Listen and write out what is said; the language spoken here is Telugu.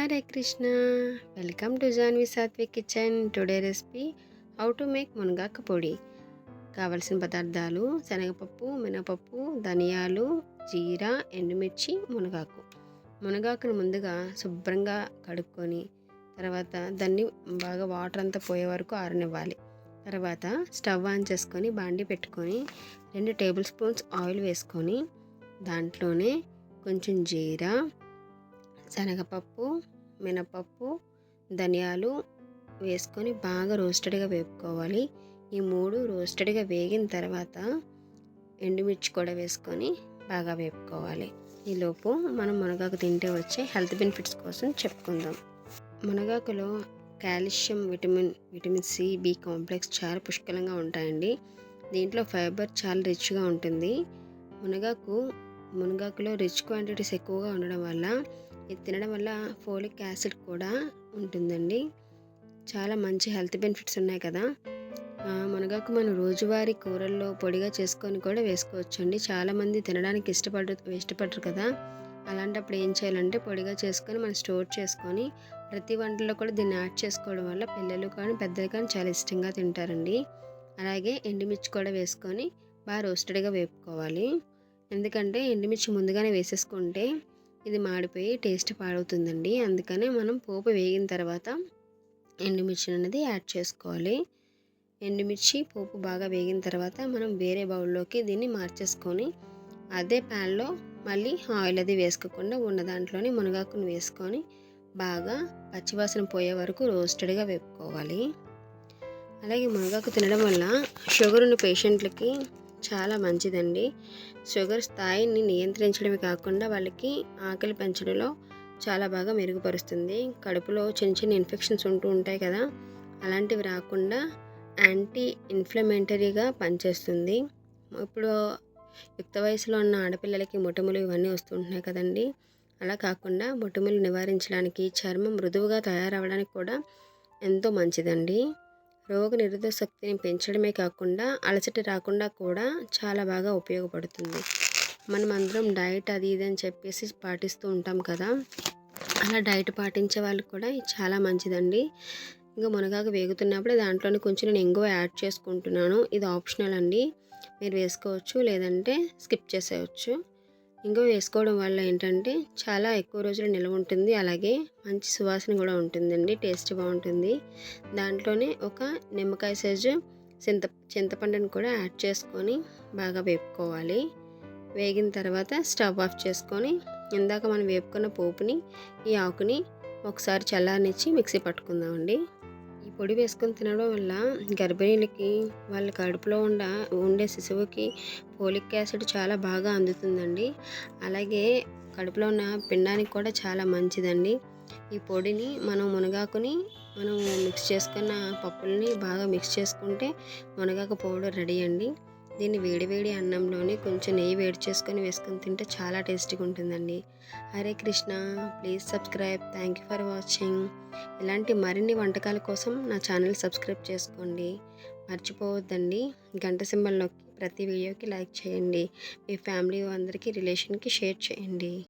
Hare Krishna. Welcome to Janvi Satvik kitchen. Today recipe how to make మునగాకు పొడి. కావలసిన పదార్థాలు శనగపప్పు మినపప్పు ధనియాలు జీరా ఎండుమిర్చి మునగాకు. మునగాకును ముందుగా శుభ్రంగా కడుక్కొని తర్వాత దాన్ని బాగా వాటర్ అంతా పోయే వరకు ఆరనివ్వాలి. తర్వాత స్టవ్ ఆన్ చేసుకొని బాండి పెట్టుకొని రెండు టేబుల్ స్పూన్స్ ఆయిల్ వేసుకొని దాంట్లోనే కొంచెం జీరా శనగపప్పు మినపప్పు ధనియాలు వేసుకొని బాగా రోస్టెడ్గా వేపుకోవాలి. ఈ మూడు రోస్టెడ్గా వేగిన తర్వాత ఎండుమిర్చి కూడా వేసుకొని బాగా వేపుకోవాలి. ఈలోపు మనం మునగాకు తింటే వచ్చే హెల్త్ బెనిఫిట్స్ కోసం చెప్పుకుందాం. మునగాకులో calcium vitamin vitamin C B complex చాలా పుష్కలంగా ఉంటాయండి. దీంట్లో ఫైబర్ చాలా రిచ్గా ఉంటుంది. మునగాకు మునగాకులో రిచ్ క్వాంటిటీస్ ఎక్కువగా ఉండడం వల్ల ఇది తినడం వల్ల ఫోలిక్ యాసిడ్ కూడా ఉంటుందండి. చాలా మంచి హెల్త్ బెనిఫిట్స్ ఉన్నాయి కదా. మునగాకు మనం రోజువారీ కూరల్లో పొడిగా చేసుకొని కూడా వేసుకోవచ్చండి. చాలామంది తినడానికి ఇష్టపడరు ఇష్టపడరు కదా. అలాంటప్పుడు ఏం చేయాలంటే పొడిగా చేసుకొని మనం స్టోర్ చేసుకొని ప్రతి వంటలో కూడా దీన్ని యాడ్ చేసుకోవడం వల్ల పిల్లలు కానీ పెద్దలు కానీ చాలా ఇష్టంగా తింటారండి. అలాగే ఎండుమిర్చి కూడా వేసుకొని బాగా రోస్టెడ్గా వేపుకోవాలి. ఎందుకంటే ఎండుమిర్చి ముందుగానే వేసేసుకుంటే ఇది మాడిపోయి టేస్ట్ పాడవుతుందండి. అందుకనే మనం పోపు వేగిన తర్వాత ఎండుమిర్చి అనేది యాడ్ చేసుకోవాలి. ఎండుమిర్చి పోపు బాగా వేగిన తర్వాత మనం వేరే బౌల్లోకి దీన్ని మార్చేసుకొని అదే ప్యాన్లో మళ్ళీ ఆయిల్ అది వేసుకోకుండా ఉన్న దాంట్లోనే మునగాకును వేసుకొని బాగా పచ్చివాసన పోయే వరకు రోస్టెడ్గా వేపుకోవాలి. అలాగే మునగాకు తినడం వల్ల షుగర్ ఉన్న పేషెంట్లకి చాలా మంచిదండి. షుగర్ స్థాయిని నియంత్రించడమే కాకుండా వాళ్ళకి ఆకలి పెంచడంలో చాలా బాగా మెరుగుపరుస్తుంది. కడుపులో చిన్న చిన్న ఇన్ఫెక్షన్స్ ఉంటూ ఉంటాయి కదా అలాంటివి రాకుండా యాంటీ ఇన్ఫ్లమేటరీగా పనిచేస్తుంది. ఇప్పుడు యుక్త వయసులో ఉన్న ఆడపిల్లలకి మొటిమలు ఇవన్నీ వస్తుంటున్నాయి కదండి. అలా కాకుండా మొటిమలు నివారించడానికి చర్మం మృదువుగా తయారవడానికి కూడా ఎంతో మంచిదండి. రోగ నిరోధక శక్తిని పెంచడమే కాకుండా అలసట రాకుండా కూడా చాలా బాగా ఉపయోగపడుతుంది. మనం అందరం డైట్ అది ఇది అని చెప్పేసి పాటిస్తూ ఉంటాం కదా. అలా డైట్ పాటించే వాళ్ళకి కూడా చాలా మంచిదండి. ఇంకా మునగాకు వేగుతున్నప్పుడు దాంట్లోనే కొంచెం నేను ఎంగువ యాడ్ చేసుకుంటున్నాను. ఇది ఆప్షనల్ అండి. మీరు వేసుకోవచ్చు లేదంటే స్కిప్ చేసేయచ్చు. ఇంకా వేసుకోవడం వల్ల ఏంటంటే చాలా ఎక్కువ రోజులు నిల్వ ఉంటుంది. అలాగే మంచి సువాసన కూడా ఉంటుందండి. టేస్ట్ బాగుంటుంది. దాంట్లోనే ఒక నిమ్మకాయ సైజు చింత చింతపండుని కూడా యాడ్ చేసుకొని బాగా వేపుకోవాలి. వేగిన తర్వాత స్టవ్ ఆఫ్ చేసుకొని ఇందాక మనం వేపుకున్న పోపుని ఈ ఆకుని ఒకసారి చల్లారనిచ్చి మిక్సీ పట్టుకుందామండి. పొడి వేసుకొని తినడం వల్ల గర్భిణీలకి వాళ్ళ కడుపులో ఉండ ఉండే శిశువుకి ఫోలిక్ యాసిడ్ చాలా బాగా అందుతుందండి. అలాగే కడుపులో ఉన్న పిండానికి కూడా చాలా మంచిదండి. ఈ పొడిని మనం మునగాకుని మనం మిక్స్ చేసుకున్న పప్పుల్ని బాగా మిక్స్ చేసుకుంటే మునగాకు పౌడర్ రెడీ అండి. దీన్ని వేడివేడి అన్నంలోనే కొంచెం నెయ్యి వేడి చేసుకొని వేసుకొని తింటే చాలా టేస్టీగా ఉంటుందండి. Hare Krishna. Please subscribe. Thank you for watching. ఇలాంటి మరిన్ని వంటకాల కోసం నా ఛానల్ సబ్స్క్రైబ్ చేసుకోండి. మర్చిపోవద్దండి. గంట సింబల్లోకి ప్రతి వీడియోకి లైక్ చేయండి. మీ ఫ్యామిలీ అందరికీ రిలేషన్కి షేర్ చేయండి.